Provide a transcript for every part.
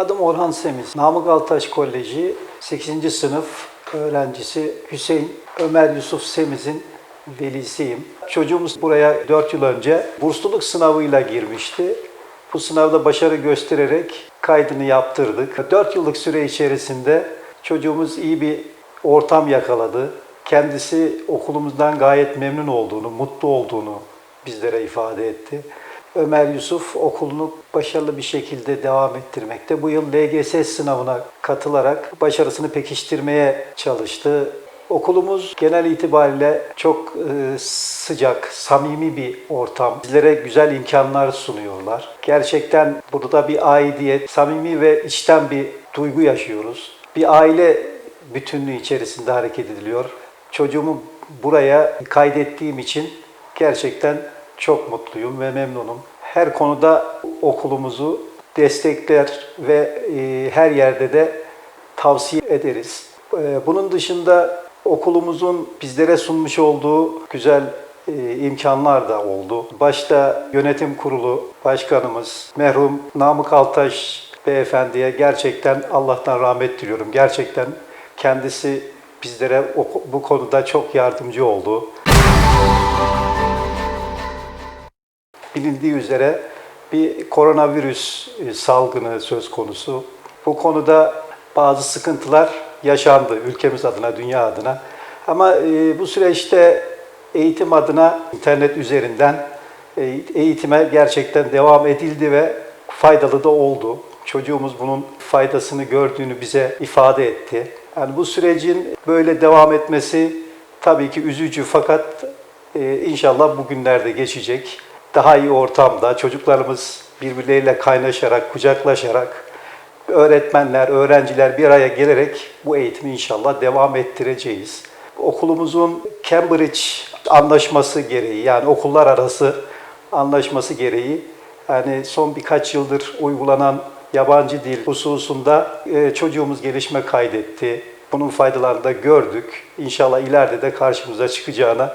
Adım Orhan Semiz. Namık Altaş Koleji 8. sınıf öğrencisi Hüseyin Ömer Yusuf Semiz'in velisiyim. Çocuğumuz buraya 4 yıl önce bursluluk sınavıyla girmişti. Bu sınavda başarı göstererek kaydını yaptırdık. 4 yıllık süre içerisinde çocuğumuz iyi bir ortam yakaladı. Kendisi okulumuzdan gayet memnun olduğunu, mutlu olduğunu bizlere ifade etti. Ömer Yusuf okulunu başarılı bir şekilde devam ettirmekte. Bu yıl LGS sınavına katılarak başarısını pekiştirmeye çalıştı. Okulumuz genel itibariyle çok e, sıcak, samimi bir ortam. Bizlere güzel imkanlar sunuyorlar. Gerçekten burada bir aidiyet, samimi ve içten bir duygu yaşıyoruz. Bir aile bütünlüğü içerisinde hareket ediliyor. Çocuğumu buraya kaydettiğim için gerçekten çok mutluyum ve memnunum. Her konuda okulumuzu destekler ve e, her yerde de tavsiye ederiz. E, Bunun dışında okulumuzun bizlere sunmuş olduğu güzel e, imkanlar da oldu. Başta yönetim kurulu başkanımız merhum Namık Altaş beyefendiye gerçekten Allah'tan rahmet diliyorum. Gerçekten kendisi bizlere bu konuda çok yardımcı oldu. Bilindiği üzere bir koronavirüs e, salgını söz konusu. Bu konuda bazı sıkıntılar yaşandı ülkemiz adına, dünya adına. Ama e, bu süreçte eğitim adına internet üzerinden e, eğitime gerçekten devam edildi ve faydalı da oldu. Çocuğumuz bunun faydasını gördüğünü bize ifade etti. Yani bu sürecin böyle devam etmesi tabii ki üzücü fakat inşallah bugünlerde geçecek. Daha iyi ortamda çocuklarımız birbirleriyle kaynaşarak, kucaklaşarak öğretmenler, öğrenciler bir araya gelerek bu eğitimi inşallah devam ettireceğiz. Okulumuzun Cambridge anlaşması gereği yani okullar arası anlaşması gereği yani son birkaç yıldır uygulanan yabancı dil hususunda e, çocuğumuz gelişme kaydetti. Bunun faydalarını da gördük. İnşallah ileride de karşımıza çıkacağına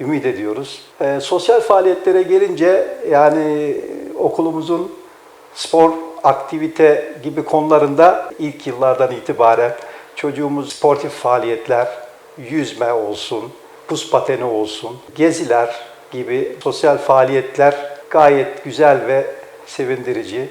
ümit ediyoruz. E, sosyal faaliyetlere gelince yani okulumuzun spor, aktivite gibi konularında ilk yıllardan itibaren çocuğumuz sportif faaliyetler, yüzme olsun, buz pateni olsun, geziler gibi sosyal faaliyetler gayet güzel ve sevindirici.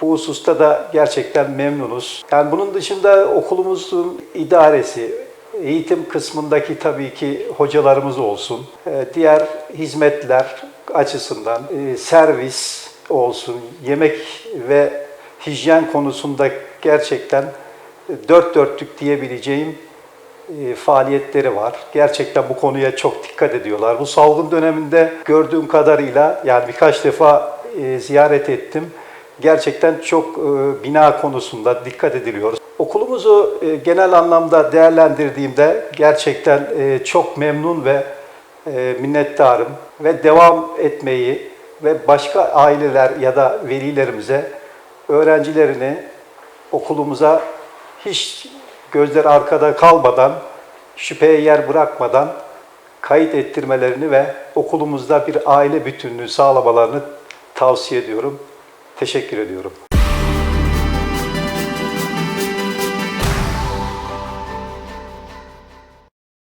Bu hususta da gerçekten memnunuz. Yani bunun dışında okulumuzun idaresi, eğitim kısmındaki tabii ki hocalarımız olsun, e, diğer hizmetler açısından e, servis olsun, yemek ve hijyen konusunda gerçekten dört dörtlük diyebileceğim e, faaliyetleri var. Gerçekten bu konuya çok dikkat ediyorlar. Bu salgın döneminde gördüğüm kadarıyla yani birkaç defa ziyaret ettim. Gerçekten çok bina konusunda dikkat ediliyor. Okulumuzu e, genel anlamda değerlendirdiğimde gerçekten e, çok memnun ve e, minnettarım ve devam etmeyi ve başka aileler ya da velilerimize öğrencilerini okulumuza hiç gözler arkada kalmadan, şüpheye yer bırakmadan kayıt ettirmelerini ve okulumuzda bir aile bütünlüğü sağlamalarını tavsiye ediyorum. Teşekkür ediyorum.